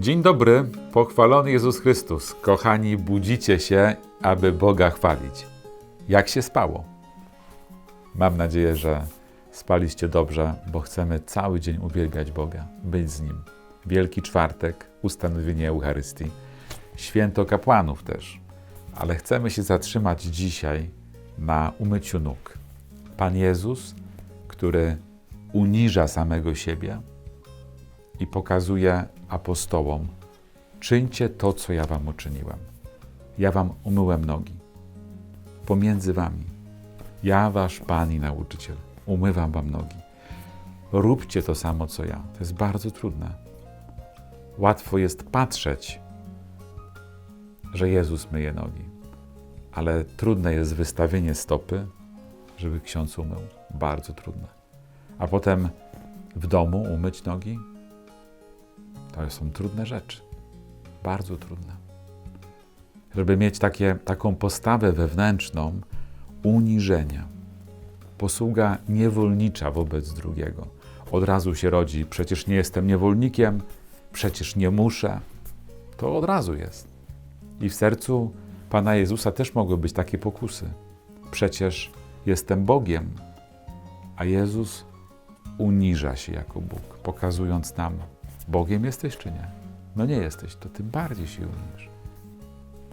Dzień dobry, pochwalony Jezus Chrystus. Kochani, budzicie się, aby Boga chwalić. Jak się spało? Mam nadzieję, że spaliście dobrze, bo chcemy cały dzień uwielbiać Boga, być z Nim. Wielki Czwartek, ustanowienie Eucharystii, święto kapłanów też. Ale chcemy się zatrzymać dzisiaj na umyciu nóg. Pan Jezus, który uniża samego siebie i pokazuje apostołom: czyńcie to, co ja wam uczyniłem. Ja wam umyłem nogi. Pomiędzy wami. Ja, wasz Pan i nauczyciel, umywam wam nogi. Róbcie to samo, co ja. To jest bardzo trudne. Łatwo jest patrzeć, że Jezus myje nogi, ale trudne jest wystawienie stopy, żeby ksiądz umył. Bardzo trudne. A potem w domu umyć nogi, to są trudne rzeczy. Bardzo trudne. Żeby mieć takie, taką postawę wewnętrzną uniżenia. Posługa niewolnicza wobec drugiego. Od razu się rodzi, przecież nie jestem niewolnikiem, przecież nie muszę. To od razu jest. I w sercu Pana Jezusa też mogły być takie pokusy. Przecież jestem Bogiem, a Jezus uniża się jako Bóg, pokazując nam, Bogiem jesteś czy nie? No nie jesteś, to tym bardziej się unisz.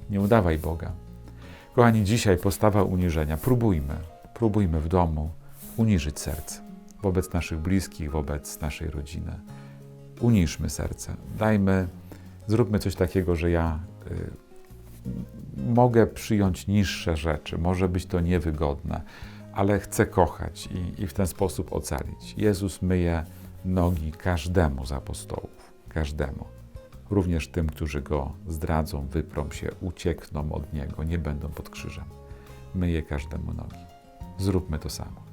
Nie udawaj Boga. Kochani, dzisiaj postawa uniżenia. Próbujmy, próbujmy w domu uniżyć serce wobec naszych bliskich, wobec naszej rodziny. Uniżmy serce. Dajmy, zróbmy coś takiego, że ja y, mogę przyjąć niższe rzeczy. Może być to niewygodne, ale chcę kochać i, i w ten sposób ocalić. Jezus myje nogi każdemu z apostołów, każdemu. Również tym, którzy go zdradzą, wyprą się, uciekną od niego, nie będą pod krzyżem. Myje każdemu nogi. Zróbmy to samo.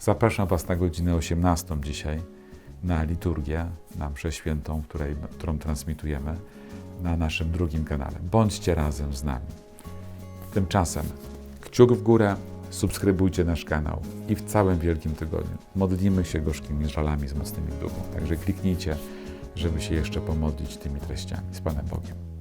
Zapraszam Was na godzinę 18 dzisiaj na liturgię, na mszę świętą, której, którą transmitujemy na naszym drugim kanale. Bądźcie razem z nami. Tymczasem kciuk w górę, subskrybujcie nasz kanał i w całym Wielkim Tygodniu modlimy się gorzkimi żalami z mocnymi w duchu. Także kliknijcie, żeby się jeszcze pomodlić tymi treściami. Z Panem Bogiem.